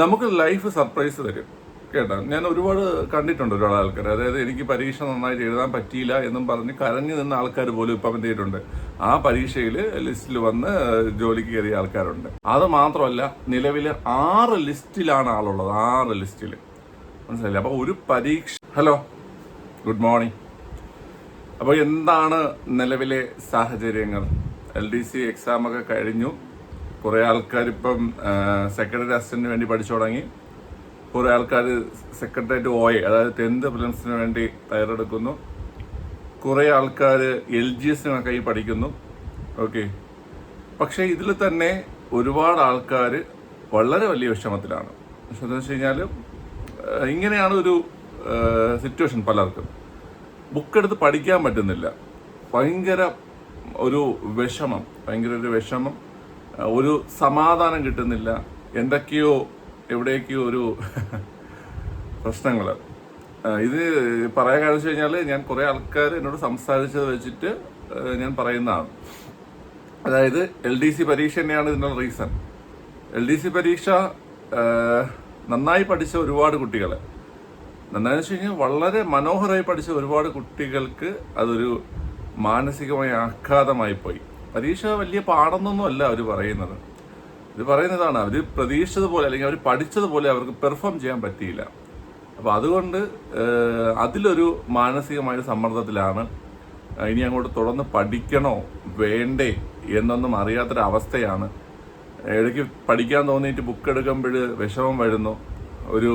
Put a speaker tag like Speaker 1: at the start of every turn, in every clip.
Speaker 1: നമുക്ക് life surprise തരും. കേട്ടോ? ഞാൻ ഒരുപാട് കണ്ടിട്ടുണ്ട് ഒരുപാട് ആൾക്കാർ അതായത് എനിക്ക് പരീക്ഷ നന്നായിട്ട് എഴുതാൻ പറ്റിയില്ല എന്നും പറഞ്ഞ് കരഞ്ഞു നിന്ന ആൾക്കാർ പോലും ഇപ്പം എന്ത് ചെയ്തിട്ടുണ്ട് ആ പരീക്ഷയിൽ ലിസ്റ്റിൽ വന്ന് ജോലിക്ക് കയറിയ ആൾക്കാരുണ്ട്. അത് മാത്രമല്ല നിലവിൽ ആറ് ലിസ്റ്റിലാണ് ആളുള്ളത്. ആറ് ലിസ്റ്റിൽ. മനസ്സിലായില്ല? അപ്പോൾ ഒരു പരീക്ഷ ഹലോ? ഗുഡ് മോർണിംഗ് അപ്പോൾ എന്താണ് നിലവിലെ സാഹചര്യങ്ങൾ? എൽ ഡി സി എക്സാം ഒക്കെ കഴിഞ്ഞു. കുറേ ആൾക്കാർ ഇപ്പം സെക്രട്ടറി അസിസ്റ്റന്റിന് വേണ്ടി പഠിച്ചു തുടങ്ങി. കുറേ ആൾക്കാർ സെക്രട്ടറിയേറ്റ് ഓയെ അതായത് ടെൻത്ത് പ്രിലിംസിന് വേണ്ടി തയ്യാറെടുക്കുന്നു. കുറേ ആൾക്കാർ എൽ ജി എസിനൊക്കെ പഠിക്കുന്നു. ഓക്കെ പക്ഷേ ഇതിൽ തന്നെ ഒരുപാട് ആൾക്കാർ വളരെ വലിയ വിഷമത്തിലാണ്. പക്ഷെ എന്താ വെച്ച് കഴിഞ്ഞാൽ ഇങ്ങനെയാണ് ഒരു സിറ്റുവേഷൻ പലർക്കും. ബുക്ക് എടുത്ത് പഠിക്കാൻ പറ്റുന്നില്ല. ഭയങ്കര ഒരു വിഷമം ഭയങ്കര ഒരു വിഷമം. ഒരു സമാധാനം കിട്ടുന്നില്ല. എന്തൊക്കെയോ എവിടേക്കോ ഒരു പ്രശ്നങ്ങൾ ഇത് പറയാൻ കാരണം വെച്ച് കഴിഞ്ഞാൽ ഞാൻ കുറേ ആൾക്കാർ എന്നോട് സംസാരിച്ചത് വെച്ചിട്ട് ഞാൻ പറയുന്നതാണ്. അതായത് എൽ ഡി സി പരീക്ഷ തന്നെയാണ് ഇതിനുള്ള റീസൺ എൽ ഡി സി പരീക്ഷ നന്നായി പഠിച്ച ഒരുപാട് കുട്ടികൾ നന്നായി വെച്ച് കഴിഞ്ഞാൽ വളരെ മനോഹരമായി പഠിച്ച ഒരുപാട് കുട്ടികൾക്ക് അതൊരു മാനസികമായ ആഘാതമായി പോയി. പരീക്ഷ വലിയ പാടൊന്നൊന്നും അല്ല അവർ പറയുന്നത്. ഇത് പറയുന്നതാണ് അവർ പ്രതീക്ഷിച്ചതുപോലെ അല്ലെങ്കിൽ അവർ പഠിച്ചതുപോലെ അവർക്ക് പെർഫോം ചെയ്യാൻ പറ്റിയില്ല. അപ്പോൾ അതുകൊണ്ട് അതിലൊരു മാനസികമായ സമ്മർദ്ദത്തിലാണ് ഇനി അങ്ങോട്ട് തുടർന്ന് പഠിക്കണോ വേണ്ടേ എന്നൊന്നും അറിയാത്തൊരവസ്ഥയാണ്. ഇടയ്ക്ക് പഠിക്കാൻ തോന്നിയിട്ട് ബുക്ക് എടുക്കുമ്പോൾ വിഷമം വരുന്നു. ഒരു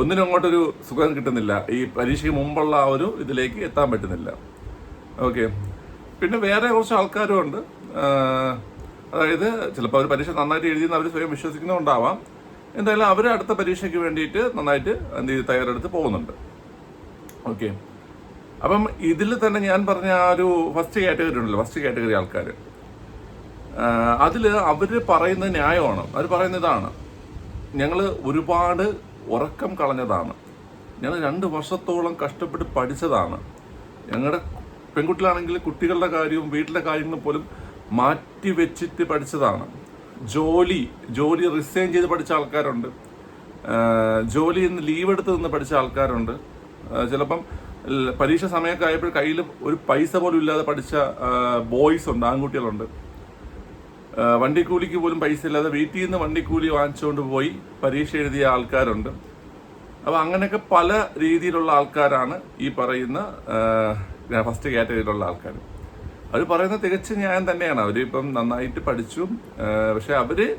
Speaker 1: ഒന്നിനും അങ്ങോട്ടൊരു സുഖം കിട്ടുന്നില്ല. ഈ പരീക്ഷയ്ക്ക് മുമ്പുള്ള ആ ഒരു ഇതിലേക്ക് എത്താൻ പറ്റുന്നില്ല. ഓക്കെ. പിന്നെ വേറെ കുറച്ച് ആൾക്കാരും ഉണ്ട്. അതായത് ചിലപ്പോൾ അവർ പരീക്ഷ നന്നായിട്ട് എഴുതിയെന്ന് അവർ സ്വയം വിശ്വസിക്കുന്നുണ്ടാവാം എന്തായാലും അവർ അടുത്ത പരീക്ഷയ്ക്ക് വേണ്ടിയിട്ട് നന്നായിട്ട് എന്ത് ചെയ്ത് തയ്യാറെടുത്ത് പോകുന്നുണ്ട്. ഓക്കെ. അപ്പം ഇതിൽ തന്നെ ഞാൻ പറഞ്ഞ ആ ഒരു ഫസ്റ്റ് കാറ്റഗറി ഉണ്ടല്ലോ ഫസ്റ്റ് കാറ്റഗറി ആൾക്കാർ അതിൽ അവർ പറയുന്ന ന്യായമാണ്. അവർ പറയുന്ന ഇതാണ്. ഞങ്ങൾ ഒരുപാട് ഉറക്കം കളഞ്ഞതാണ്. ഞങ്ങൾ രണ്ട് വർഷത്തോളം കഷ്ടപ്പെട്ട് പഠിച്ചതാണ്. ഞങ്ങളുടെ പെൺകുട്ടികളാണെങ്കിൽ കുട്ടികളുടെ കാര്യവും വീട്ടിലെ കാര്യങ്ങളും പോലും മാറ്റി വെച്ചിട്ട് പഠിച്ചതാണ്. ജോലി ജോലി റിസൈൻ ചെയ്ത് പഠിച്ച ആൾക്കാരുണ്ട്. ജോലി നിന്ന് ലീവ് എടുത്ത് നിന്ന് പഠിച്ച ആൾക്കാരുണ്ട്. ചിലപ്പം പരീക്ഷ സമയമൊക്കെ ആയപ്പോൾ കയ്യിൽ ഒരു പൈസ പോലും ഇല്ലാതെ പഠിച്ച ബോയ്സ് ഉണ്ട് ആൺകുട്ടികളുണ്ട്. വണ്ടിക്കൂലിക്ക് പോലും പൈസ ഇല്ലാതെ വീട്ടിൽ നിന്ന് വണ്ടിക്കൂലി വാങ്ങിച്ചുകൊണ്ട് പോയി പരീക്ഷ എഴുതിയ ആൾക്കാരുണ്ട്. അപ്പോൾ അങ്ങനെയൊക്കെ പല രീതിയിലുള്ള ആൾക്കാരാണ് ഈ പറയുന്ന ഫസ്റ്റ് കാറ്റഗറിയിലുള്ള ആൾക്കാർ അവർ പറയുന്നത് തികച്ച ന്യായം തന്നെയാണ്. അവരിപ്പം നന്നായിട്ട് പഠിച്ചു. പക്ഷെ അവർ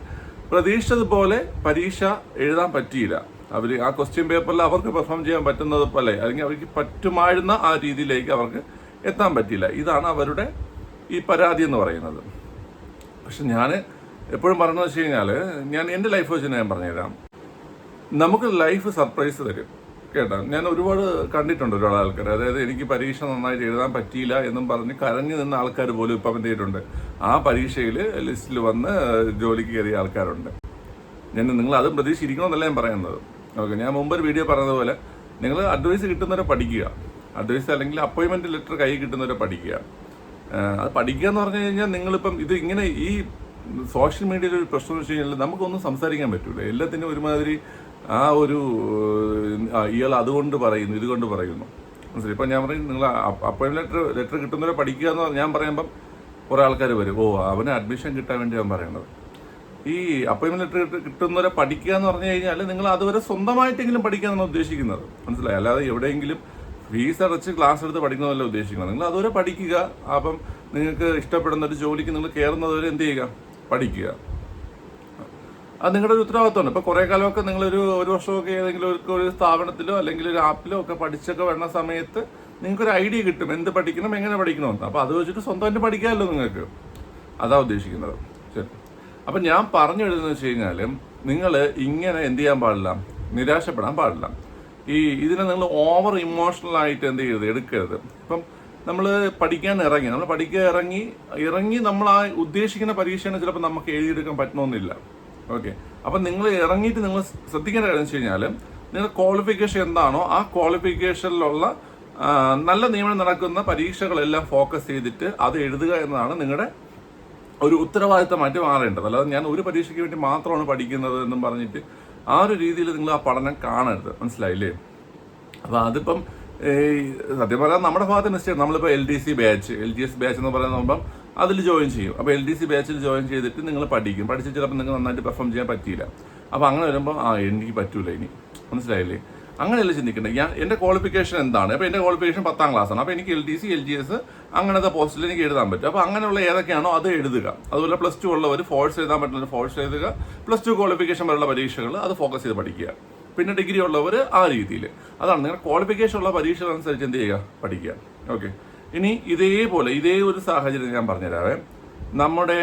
Speaker 1: പ്രതീക്ഷിച്ചതുപോലെ പരീക്ഷ എഴുതാൻ പറ്റിയില്ല. അവർ ആ ക്വസ്റ്റ്യൻ പേപ്പറിൽ അവർക്ക് പെർഫോം ചെയ്യാൻ പറ്റുന്നത് പോലെ അല്ലെങ്കിൽ അവർക്ക് പറ്റുമായിരുന്ന ആ രീതിയിലേക്ക് അവർക്ക് എത്താൻ പറ്റിയില്ല. ഇതാണ് അവരുടെ ഈ പരാതി എന്ന് പറയുന്നത്. പക്ഷെ ഞാൻ എപ്പോഴും പറയുന്നത് വെച്ച് കഴിഞ്ഞാൽ ഞാൻ എന്റെ ലൈഫ് വെച്ച് ഞാൻ പറഞ്ഞുതരാം. നമുക്ക് ലൈഫ് സർപ്രൈസ് തരും. കേട്ടോ. ഞാൻ ഒരുപാട് കണ്ടിട്ടുണ്ട് ഒരുപാട് ആൾക്കാർ അതായത് എനിക്ക് പരീക്ഷ നന്നായിട്ട് എഴുതാൻ പറ്റിയില്ല എന്നും പറഞ്ഞ് കരഞ്ഞു നിന്ന ആൾക്കാർ പോലും ഇപ്പം എന്ത് ചെയ്തിട്ടുണ്ട്? ആ പരീക്ഷയിൽ ലിസ്റ്റിൽ വന്ന് ജോലിക്ക് കയറിയ ആൾക്കാരുണ്ട്. ഞാൻ നിങ്ങൾ അതും പ്രതീക്ഷിച്ചിരിക്കണമെന്നല്ല ഞാൻ പറയുന്നത്. ഓക്കെ ഞാൻ മുമ്പ് ഒരു വീഡിയോ പറഞ്ഞതുപോലെ നിങ്ങൾ അഡ്വൈസ് കിട്ടുന്നവരെ പഠിക്കുക. അഡ്വൈസ് അല്ലെങ്കിൽ അപ്പോയിൻമെന്റ് ലെറ്റർ കൈ കിട്ടുന്നവരെ പഠിക്കുക. അത് പഠിക്കുക എന്ന് പറഞ്ഞു കഴിഞ്ഞാൽ നിങ്ങളിപ്പം ഇത് ഇങ്ങനെ ഈ സോഷ്യൽ മീഡിയയിൽ ഒരു പ്രശ്നം എന്ന് വെച്ച് കഴിഞ്ഞാൽ നമുക്കൊന്നും സംസാരിക്കാൻ പറ്റില്ല എല്ലാത്തിനും ഒരുമാതിരി ആ ഒരു ഇയാൾ അതുകൊണ്ട് പറയുന്നു ഇതുകൊണ്ട് പറയുന്നു. മനസ്സിലായി? ഇപ്പം ഞാൻ പറയും നിങ്ങൾ അപ്പോയിൻമെന്റ് ലെറ്റർ ലെറ്റർ കിട്ടുന്നവരെ പഠിക്കുക എന്ന് ഞാൻ പറയുമ്പം കുറേ ആൾക്കാർ വരും. ഓ അവന് അഡ്മിഷൻ കിട്ടാൻ വേണ്ടി ഞാൻ പറയുന്നത് ഈ അപ്പോയിൻമെന്റ് ലെറ്റർ കിട്ടുന്നവരെ പഠിക്കുക എന്ന് പറഞ്ഞു കഴിഞ്ഞാൽ നിങ്ങൾ അതുവരെ സ്വന്തമായിട്ടെങ്കിലും പഠിക്കാന്നാണ് ഉദ്ദേശിക്കുന്നത്. മനസ്സിലായി? അല്ലാതെ എവിടെയെങ്കിലും ഫീസ് അടച്ച് ക്ലാസ് എടുത്ത് പഠിക്കുന്നതല്ല ഉദ്ദേശിക്കുന്നത്. നിങ്ങൾ അതുവരെ പഠിക്കുക. അപ്പം നിങ്ങൾക്ക് ഇഷ്ടപ്പെടുന്ന ഒരു ജോലിക്ക് നിങ്ങൾ കയറുന്നതുവരെ എന്ത് ചെയ്യുക? പഠിക്കുക. അത് നിങ്ങളുടെ ഒരു ഉത്തരവാദിത്തമാണ് ഇപ്പൊ കുറെ കാലമൊക്കെ നിങ്ങളൊരു ഒരു വർഷമൊക്കെ ഏതെങ്കിലും ഒരു ഒരു സ്ഥാപനത്തിലോ അല്ലെങ്കിൽ ഒരു ആപ്പിലോ ഒക്കെ പഠിച്ചൊക്കെ വരുന്ന സമയത്ത് നിങ്ങൾക്ക് ഒരു ഐഡിയ കിട്ടും. എന്ത് പഠിക്കണം എങ്ങനെ പഠിക്കണമെന്ന്. അപ്പോൾ അത് വെച്ചിട്ട് സ്വന്തമായിട്ട് പഠിക്കാമല്ലോ നിങ്ങൾക്ക്. അതാ ഉദ്ദേശിക്കുന്നത്. ശരി. അപ്പൊ ഞാൻ പറഞ്ഞു എഴുതുന്നത് വെച്ച് കഴിഞ്ഞാൽ നിങ്ങൾ ഇങ്ങനെ എന്ത് ചെയ്യാൻ പാടില്ല? നിരാശപ്പെടാൻ പാടില്ല. ഈ ഇതിനെ നിങ്ങൾ ഓവർ ഇമോഷണൽ ആയിട്ട് എന്ത് ചെയ്യരുത് എടുക്കരുത്. ഇപ്പം നമ്മൾ പഠിക്കാൻ ഇറങ്ങി. നമ്മൾ പഠിക്കാൻ ഇറങ്ങി ഇറങ്ങി നമ്മൾ ആ ഉദ്ദേശിക്കുന്ന പരീക്ഷയാണ് ചിലപ്പോൾ നമുക്ക് എഴുതിയെടുക്കാൻ പറ്റണമെന്നില്ല. ഓക്കെ അപ്പം നിങ്ങൾ ഇറങ്ങിയിട്ട് നിങ്ങൾ ശ്രദ്ധിക്കേണ്ട കാര്യം വെച്ച് കഴിഞ്ഞാൽ നിങ്ങളുടെ ക്വാളിഫിക്കേഷൻ എന്താണോ ആ ക്വാളിഫിക്കേഷനിലുള്ള നല്ല നിയമനം നടക്കുന്ന പരീക്ഷകളെല്ലാം ഫോക്കസ് ചെയ്തിട്ട് അത് എഴുതുക എന്നതാണ് നിങ്ങളുടെ ഒരു ഉത്തരവാദിത്തമായിട്ട് മാറേണ്ടത്. അല്ലാതെ ഞാൻ ഒരു പരീക്ഷയ്ക്ക് വേണ്ടി മാത്രമാണ് പഠിക്കുന്നത് എന്നും പറഞ്ഞിട്ട് ആ ഒരു രീതിയിൽ നിങ്ങൾ ആ പഠനം കാണരുത്. മനസ്സിലായില്ലേ? അപ്പോൾ അതിപ്പം സത്യം പറയാൻ നമ്മുടെ ഭാഗത്ത് മിസ്റ്റേക്ക് നമ്മളിപ്പോൾ L D C batch L D S batch എന്ന് പറയുമ്പോൾ അതിൽ ജോയിൻ ചെയ്യും. അപ്പോൾ എൽ ഡി സി ബാച്ചിൽ ജോയിൻ ചെയ്തിട്ട് നിങ്ങൾ പഠിക്കും. പഠിച്ച് ചിലപ്പോൾ നിങ്ങൾക്ക് നന്നായിട്ട് പെർഫോം ചെയ്യാൻ പറ്റിയില്ല. അപ്പോൾ അങ്ങനെ വരുമ്പോൾ ആ എനിക്ക് പറ്റൂല ഇനി. മനസ്സിലായില്ലേ? അങ്ങനെയല്ല ചിന്തിക്കേണ്ടത് ഞാൻ എന്റെ ക്വാളിഫിക്കേഷൻ എന്താണ്? അപ്പോൾ എന്റെ ക്വാളിഫിക്കേഷൻ പത്താം ക്ലാസ് ആണ്. അപ്പോൾ എനിക്ക് L D C L G S അങ്ങനത്തെ പോസ്റ്റിൽ എനിക്ക് എഴുതാൻ പറ്റും. അപ്പോൾ അങ്ങനെയുള്ള ഏതൊക്കെയാണോ അത് എഴുതുക. അതുപോലെ പ്ലസ് ടു ഉള്ളവർ ഫോഴ്സ് എഴുതാൻ പറ്റുന്ന ഫോഴ്സ് എഴുതുക. പ്ലസ് ടു ക്വാളിഫിക്കേഷൻ വരെയുള്ള പരീക്ഷകൾ അത് ഫോക്കസ് ചെയ്ത് പഠിക്കുക. പിന്നെ ഡിഗ്രി ഉള്ളവർ ആ രീതിയിൽ അതാണ് നിങ്ങളുടെ ക്വാളിഫിക്കേഷൻ ഉള്ള പരീക്ഷകൾ അനുസരിച്ച് എന്ത് ചെയ്യുക? പഠിക്കുക. ഓക്കെ ഇനി ഇതേപോലെ ഇതേ ഒരു സാഹചര്യം ഞാൻ പറഞ്ഞുതരാവേ. നമ്മുടെ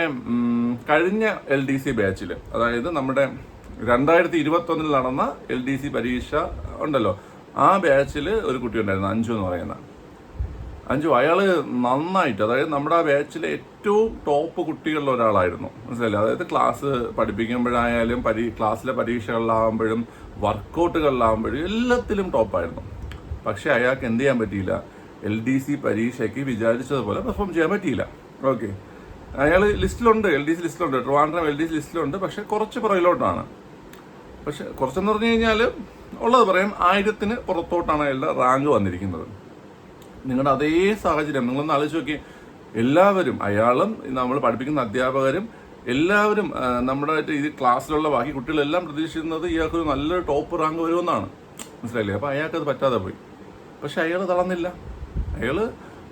Speaker 1: കഴിഞ്ഞ എൽ ഡി സി ബാച്ചിൽ അതായത് നമ്മുടെ രണ്ടായിരത്തി ഇരുപത്തൊന്നിൽ നടന്ന എൽ ഡി സി പരീക്ഷ ഉണ്ടല്ലോ. ആ ബാച്ചിൽ ഒരു കുട്ടി ഉണ്ടായിരുന്നു അഞ്ചു എന്ന് പറയുന്ന. അഞ്ചു അയാൾ നന്നായിട്ട് അതായത് നമ്മുടെ ആ ബാച്ചിലെ ഏറ്റവും ടോപ്പ് കുട്ടികളിൽ ഒരാളായിരുന്നു. മനസ്സിലായില്ലേ? അതായത് ക്ലാസ് പഠിപ്പിക്കുമ്പോഴായാലും പരീ ക്ലാസ്സിലെ പരീക്ഷകളിലാകുമ്പോഴും വർക്കൗട്ടുകളിലാകുമ്പോഴും എല്ലാത്തിലും ടോപ്പായിരുന്നു പക്ഷേ അയാൾക്ക് എന്ത് ചെയ്യാൻ പറ്റിയില്ല? എൽ ഡി സി പരീക്ഷയ്ക്ക് വിചാരിച്ചതുപോലെ പെർഫോം ചെയ്യാൻ പറ്റിയില്ല. ഓക്കെ അയാൾ ലിസ്റ്റിലുണ്ട് എൽ ഡി സി ലിസ്റ്റിലുണ്ട് ട്രിവാൻഡ്രം എൽ ഡി സി ലിസ്റ്റിലുണ്ട് പക്ഷേ കുറച്ച് പുറകിലോട്ടാണ്. പക്ഷെ കുറച്ചെന്ന് പറഞ്ഞു കഴിഞ്ഞാൽ ഉള്ളത് പറയാം ആയിരത്തിന് പുറത്തോട്ടാണ് അയാളുടെ റാങ്ക് വന്നിരിക്കുന്നത്. നിങ്ങളുടെ അതേ സാഹചര്യം നിങ്ങളൊന്ന് ആലോചിച്ച് നോക്കി എല്ലാവരും അയാളും നമ്മൾ പഠിപ്പിക്കുന്ന അധ്യാപകരും എല്ലാവരും നമ്മുടെ ഈ ക്ലാസ്സിലുള്ള ബാക്കി കുട്ടികളെല്ലാം പ്രതീക്ഷിക്കുന്നത് ഇയാൾക്ക് നല്ലൊരു ടോപ്പ് റാങ്ക് വരുമെന്നാണ്. മനസ്സിലായില്ലേ? അപ്പോൾ അയാൾക്കത് പറ്റാതെ പോയി. പക്ഷെ അയാൾ തളർന്നില്ല. അയാൾ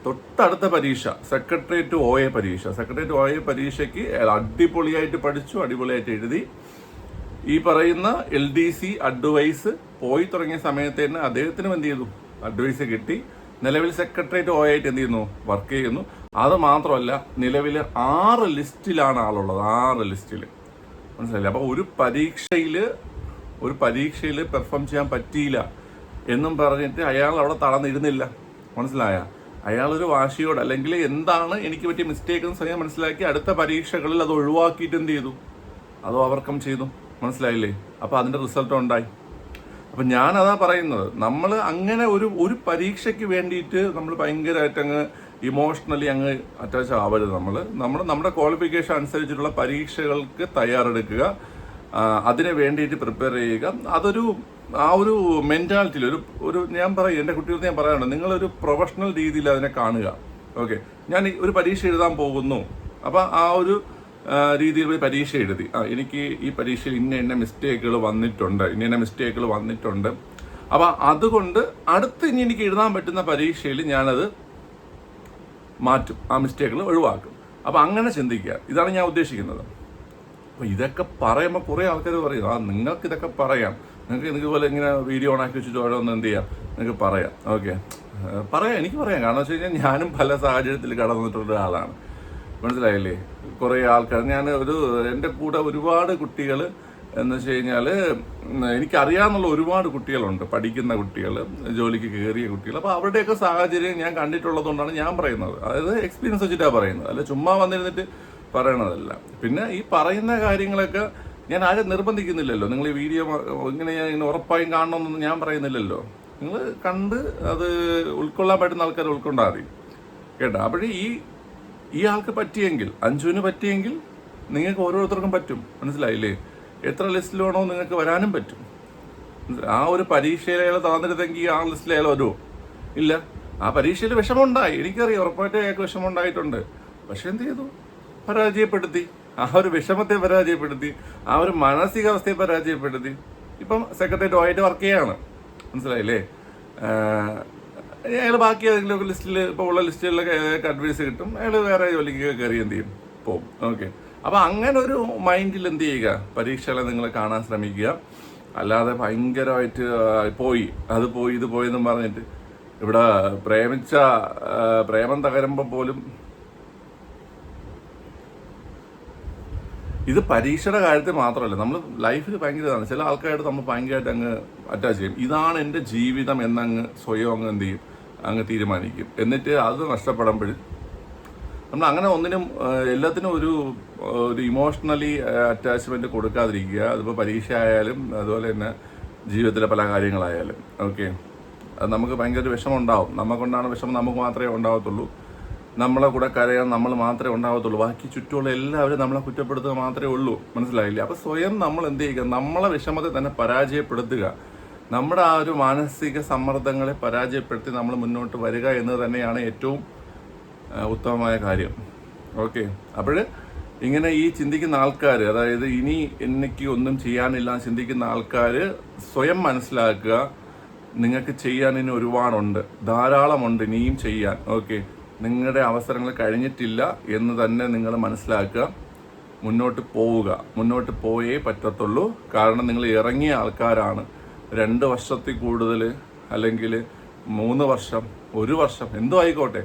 Speaker 1: തൊട്ടടുത്ത പരീക്ഷ സെക്രട്ടേറിയറ്റ് ഒ എ പരീക്ഷ. സെക്രട്ടേറിയറ്റ് ഒ എ പരീക്ഷയ്ക്ക് അയാൾ അടിപൊളിയായിട്ട് പഠിച്ചു അടിപൊളിയായിട്ട് എഴുതി. ഈ പറയുന്ന എൽ ഡി സി അഡ്വൈസ് പോയി തുടങ്ങിയ സമയത്ത് തന്നെ അദ്ദേഹത്തിനും എന്ത് ചെയ്തു? അഡ്വൈസ് കിട്ടി. നിലവിൽ സെക്രട്ടേറിയറ്റ് ഒ ആയിട്ട് എന്ത് ചെയ്യുന്നു? വർക്ക് ചെയ്യുന്നു. അത് മാത്രമല്ല നിലവിൽ ആറ് ലിസ്റ്റിലാണ് ആളുള്ളത്. ആറ് ലിസ്റ്റിൽ മനസ്സിലായില്ലേ? അപ്പോൾ ഒരു പരീക്ഷയിൽ ഒരു പരീക്ഷയിൽ പെർഫോം ചെയ്യാൻ പറ്റിയില്ല എന്നും പറഞ്ഞിട്ട് അയാൾ അവിടെ തളർന്നിരുന്നില്ല. മനസ്സിലായ? അയാളൊരു വാശിയോട് അല്ലെങ്കിൽ എന്താണ് എനിക്ക് പറ്റിയ മിസ്റ്റേക്ക് എന്ന് സ്വയം മനസ്സിലാക്കി അടുത്ത പരീക്ഷകളിൽ അത് ഒഴിവാക്കിയിട്ട് എന്ത് ചെയ്തു? അത് ഓവർകം ചെയ്തു? മനസ്സിലായില്ലേ? അപ്പോൾ അതിന്റെ റിസൾട്ട് ഉണ്ടായി. അപ്പൊ ഞാൻ അതാ പറയുന്നത് നമ്മൾ അങ്ങനെ ഒരു ഒരു പരീക്ഷയ്ക്ക് വേണ്ടിയിട്ട് നമ്മൾ ഭയങ്കരമായിട്ട് അങ്ങ് ഇമോഷണലി അങ്ങ് അറ്റാച്ച് ആവരുത് നമ്മൾ നമ്മൾ നമ്മുടെ ക്വാളിഫിക്കേഷൻ അനുസരിച്ചിട്ടുള്ള പരീക്ഷകൾക്ക് തയ്യാറെടുക്കുക അതിന് വേണ്ടിയിട്ട് പ്രിപ്പയർ ചെയ്യുക. അതൊരു ആ ഒരു മെന്റാലിറ്റിയിൽ ഒരു ഒരു ഞാൻ പറയും എന്റെ കുട്ടികൾക്ക് ഞാൻ പറയാനുണ്ട് നിങ്ങളൊരു പ്രൊഫഷണൽ രീതിയിൽ അതിനെ കാണുക. ഓക്കെ ഞാൻ ഒരു പരീക്ഷ എഴുതാൻ പോകുന്നു. അപ്പോൾ ആ ഒരു രീതിയിൽ പോയി പരീക്ഷ എഴുതി. ആ എനിക്ക് ഈ പരീക്ഷയിൽ ഇന്ന ഇന്ന മിസ്റ്റേക്കുകൾ വന്നിട്ടുണ്ട്. ഇന്ന ഇന്ന മിസ്റ്റേക്കുകൾ വന്നിട്ടുണ്ട്. അപ്പോൾ അതുകൊണ്ട് അടുത്ത് ഇനി എനിക്ക് എഴുതാൻ പറ്റുന്ന പരീക്ഷയിൽ ഞാനത് മാറ്റും. ആ മിസ്റ്റേക്കുകൾ ഒഴിവാക്കും. അപ്പോൾ അങ്ങനെ ചിന്തിക്കുക. ഇതാണ് ഞാൻ ഉദ്ദേശിക്കുന്നത്. അപ്പോൾ ഇതൊക്കെ പറയുമ്പോൾ കുറേ ആൾക്കാർ പറയും ആ നിങ്ങൾക്ക് ഇതൊക്കെ പറയാം. നിങ്ങൾക്ക് നിങ്ങൾക്ക് പോലെ ഇങ്ങനെ വീഡിയോ ഓണാക്കി വെച്ചിട്ട് ഓരോന്ന് എന്ത് ചെയ്യാം? നിങ്ങൾക്ക് പറയാം. ഓക്കെ പറയാം. എനിക്ക് പറയാം. കാരണം വെച്ച് കഴിഞ്ഞാൽ ഞാനും പല സാഹചര്യത്തിൽ കടന്നിട്ടുള്ള ഒരാളാണ്. മനസ്സിലായില്ലേ? കുറേ ആൾക്കാർ. ഞാൻ ഒരു എന്റെ കൂടെ ഒരുപാട് കുട്ടികൾ എന്ന് വെച്ച് കഴിഞ്ഞാൽ എനിക്കറിയാവുന്ന ഒരുപാട് കുട്ടികളുണ്ട്. പഠിക്കുന്ന കുട്ടികൾ ജോലിക്ക് കയറിയ കുട്ടികൾ അപ്പോൾ അവരുടെയൊക്കെ സാഹചര്യം ഞാൻ കണ്ടിട്ടുള്ളതുകൊണ്ടാണ് ഞാൻ പറയുന്നത്. അതായത് എക്സ്പീരിയൻസ് വെച്ചിട്ടാണ് പറയുന്നത്. അല്ല ചുമ്മാ വന്നിരുന്നിട്ട് പറയണതല്ല. പിന്നെ ഈ പറയുന്ന കാര്യങ്ങളൊക്കെ ഞാൻ ആരും നിർബന്ധിക്കുന്നില്ലല്ലോ. നിങ്ങൾ ഈ വീഡിയോ ഇങ്ങനെ ഞാൻ ഇങ്ങനെ ഉറപ്പായും കാണണമെന്നൊന്നും ഞാൻ പറയുന്നില്ലല്ലോ. നിങ്ങൾ കണ്ട് അത് ഉൾക്കൊള്ളാൻ പറ്റുന്ന ആൾക്കാർ ഉൾക്കൊണ്ടാൽ മതി. കേട്ടോ? അപ്പോഴേ ഈ ഈ ആൾക്ക് പറ്റിയെങ്കിൽ അഞ്ജുവിന് പറ്റിയെങ്കിൽ നിങ്ങൾക്ക് ഓരോരുത്തർക്കും പറ്റും. മനസ്സിലായില്ലേ? എത്ര ലിസ്റ്റിൽ വേണോ നിങ്ങൾക്ക് വരാനും പറ്റും. ആ ഒരു പരീക്ഷയിൽ അയാൾ താന്നിരുന്നെങ്കിൽ ആ ലിസ്റ്റിൽ അയാൾ വരുമോ ഇല്ല. ആ പരീക്ഷയിൽ വിഷമമുണ്ടായി. എനിക്കറിയാം ഉറപ്പായിട്ട് അയാൾക്ക് വിഷമമുണ്ടായിട്ടുണ്ട്. പക്ഷെ എന്ത് ചെയ്തു? പരാജയപ്പെടുത്തി. ആ ഒരു വിഷമത്തെ പരാജയപ്പെടുത്തി ആ ഒരു മാനസികാവസ്ഥയെ പരാജയപ്പെടുത്തി. ഇപ്പം സെക്രട്ടേറിയറ്റ് ആയിട്ട് വർക്ക് ചെയ്യാണ്. മനസ്സിലായില്ലേ? അയാൾ ബാക്കി ഏതെങ്കിലും ലിസ്റ്റിൽ ഇപ്പോൾ ഉള്ള ലിസ്റ്റുകളിലൊക്കെ ഏതൊക്കെ അഡ്വൈസ് കിട്ടും അയാൾ വേറെ ജോലിക്ക് കയറി എന്ത് ചെയ്യും? പോകും ഓക്കെ അപ്പോൾ അങ്ങനെ ഒരു മൈൻഡിൽ എന്ത് ചെയ്യുക? പരീക്ഷകളെ നിങ്ങൾ കാണാൻ ശ്രമിക്കുക. അല്ലാതെ ഭയങ്കരമായിട്ട് പോയി അത് പോയി ഇത് പോയെന്നും പറഞ്ഞിട്ട് ഇവിടെ പ്രേമിച്ച പ്രേമം തകരുമ്പോൾ പോലും ഇത് പരീക്ഷയുടെ കാര്യത്തിൽ മാത്രമല്ല നമ്മൾ ലൈഫിൽ ഭയങ്കര ഇതാണ്. ചില ആൾക്കാരായിട്ട് നമ്മൾ ഭയങ്കരമായിട്ട് അങ്ങ് അറ്റാച്ച് ചെയ്യും. ഇതാണ് എന്റെ ജീവിതം എന്നങ്ങ് സ്വയം അങ്ങ് എന്ത് ചെയ്യും? അങ്ങ് തീരുമാനിക്കും. എന്നിട്ട് അത് നഷ്ടപ്പെടുമ്പോൾ നമ്മൾ അങ്ങനെ ഒന്നിനും എല്ലാത്തിനും ഒരു ഒരു ഇമോഷണലി അറ്റാച്ച്മെന്റ് കൊടുക്കാതിരിക്കുക. അതിപ്പോൾ പരീക്ഷ ആയാലും അതുപോലെ തന്നെ ജീവിതത്തിലെ പല കാര്യങ്ങളായാലും. ഓക്കെ അത് നമുക്ക് ഭയങ്കര ഒരു വിഷമം ഉണ്ടാവും. നമുക്കുണ്ടാകുന്ന വിഷമം നമുക്ക് മാത്രമേ ഉണ്ടാവത്തുള്ളൂ. നമ്മളെ കൂടെ കരയാൻ നമ്മൾ മാത്രമേ ഉണ്ടാവത്തുള്ളൂ. ബാക്കി ചുറ്റുമുള്ള എല്ലാവരും നമ്മളെ കുറ്റപ്പെടുത്തുക മാത്രമേ ഉള്ളൂ. മനസ്സിലായില്ലേ? അപ്പോൾ സ്വയം നമ്മൾ എന്ത് ചെയ്യുക? നമ്മളെ വിഷമത്തെ തന്നെ പരാജയപ്പെടുത്തുക. നമ്മുടെ ആ ഒരു മാനസിക സമ്മർദ്ദങ്ങളെ പരാജയപ്പെടുത്തി നമ്മൾ മുന്നോട്ട് വരിക എന്ന് തന്നെയാണ് ഏറ്റവും ഉത്തമമായ കാര്യം. ഓക്കെ? അപ്പോൾ ഇങ്ങനെ ഈ ചിന്തിക്കുന്ന ആൾക്കാർ അതായത് ഇനി എനിക്ക് ഒന്നും ചെയ്യാനില്ല ചിന്തിക്കുന്ന ആൾക്കാർ സ്വയം മനസ്സിലാക്കുക. നിങ്ങൾക്ക് ചെയ്യാൻ ഇനി ഒരുപാടുണ്ട്. ധാരാളമുണ്ട് ഇനിയും ചെയ്യാൻ. ഓക്കെ? നിങ്ങളുടെ അവസരങ്ങൾ കഴിഞ്ഞിട്ടില്ല എന്ന് തന്നെ നിങ്ങൾ മനസ്സിലാക്കുക. മുന്നോട്ട് പോവുക. മുന്നോട്ട് പോയേ പറ്റത്തുള്ളൂ. കാരണം നിങ്ങൾ ഇറങ്ങിയ ആൾക്കാരാണ്. രണ്ട് വർഷത്തിൽ കൂടുതൽ അല്ലെങ്കിൽ മൂന്ന് വർഷം ഒരു വർഷം എന്തോ ആയിക്കോട്ടെ.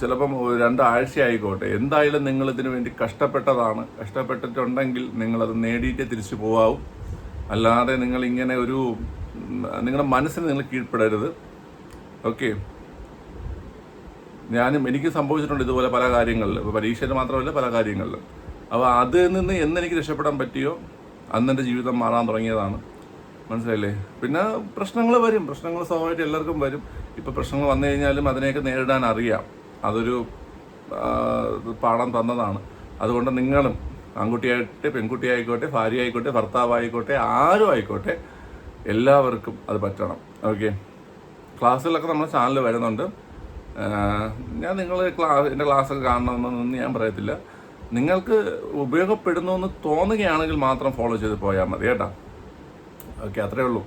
Speaker 1: ചിലപ്പം രണ്ടാഴ്ച ആയിക്കോട്ടെ. എന്തായാലും നിങ്ങൾ ഇതിനു വേണ്ടി കഷ്ടപ്പെട്ടതാണ്. കഷ്ടപ്പെട്ടിട്ടുണ്ടെങ്കിൽ നിങ്ങളത് നേടിയിട്ടേ തിരിച്ചു പോവാവും. അല്ലാതെ നിങ്ങൾ ഇങ്ങനെ ഒരു നിങ്ങളുടെ മനസ്സിന് നിങ്ങൾ കീഴ്പ്പെടരുത്. ഓക്കെ. ഞാനും എനിക്ക് സംഭവിച്ചിട്ടുണ്ട് ഇതുപോലെ പല കാര്യങ്ങളിൽ ഇപ്പോൾ പരീക്ഷയിൽ മാത്രമല്ല പല കാര്യങ്ങളിലും. അപ്പോൾ അതിൽ നിന്ന് എന്നെനിക്ക് രക്ഷപ്പെടാൻ പറ്റിയോ? അന്ന് എന്റെ ജീവിതം മാറാൻ തുടങ്ങിയതാണ്. മനസ്സിലായില്ലേ? പിന്നെ പ്രശ്നങ്ങൾ വരും. പ്രശ്നങ്ങൾ സ്വാഭാവികമായിട്ട് എല്ലാവർക്കും വരും. ഇപ്പോൾ പ്രശ്നങ്ങൾ വന്നു കഴിഞ്ഞാലും അതിനെയൊക്കെ നേരിടാൻ അറിയാം. അതൊരു പാഠം തന്നതാണ്. അതുകൊണ്ട് നിങ്ങളും ആൺകുട്ടിയായിട്ട് പെൺകുട്ടിയായിക്കോട്ടെ ഭാര്യ ആയിക്കോട്ടെ ഭർത്താവ് ആയിക്കോട്ടെ ആരും ആയിക്കോട്ടെ എല്ലാവർക്കും അത് പറ്റണം. ഓക്കെ? ക്ലാസ്സിലൊക്കെ നമ്മുടെ ചാനൽ വരുന്നുണ്ട്. ഞാൻ നിങ്ങൾ ക്ലാ എന്റെ ക്ലാസ്സൊക്കെ കാണണമെന്നൊന്നും ഞാൻ പറയത്തില്ല. നിങ്ങൾക്ക് ഉപയോഗപ്പെടുന്നു എന്ന് തോന്നുകയാണെങ്കിൽ മാത്രം ഫോളോ ചെയ്ത് പോയാൽ മതി കേട്ടോ. ഓക്കെ അത്രയേ ഉള്ളൂ.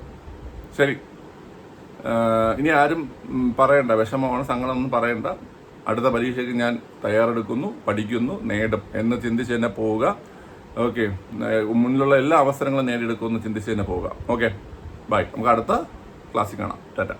Speaker 1: ശരി. ഇനി ആരും പറയണ്ട. വിഷമമാണ് സങ്കടമൊന്നും പറയണ്ട. അടുത്ത പരീക്ഷയ്ക്ക് ഞാൻ തയ്യാറെടുക്കുന്നു പഠിക്കുന്നു നേടും എന്ന് ചിന്തിച്ച് തന്നെ പോവുക. ഓക്കെ മുന്നിലുള്ള എല്ലാ അവസരങ്ങളും നേടിയെടുക്കുമെന്ന് ചിന്തിച്ച് തന്നെ പോവുക. Okay bye. നമുക്ക് അടുത്ത ക്ലാസ്സിൽ കാണാം. ടാറ്റ.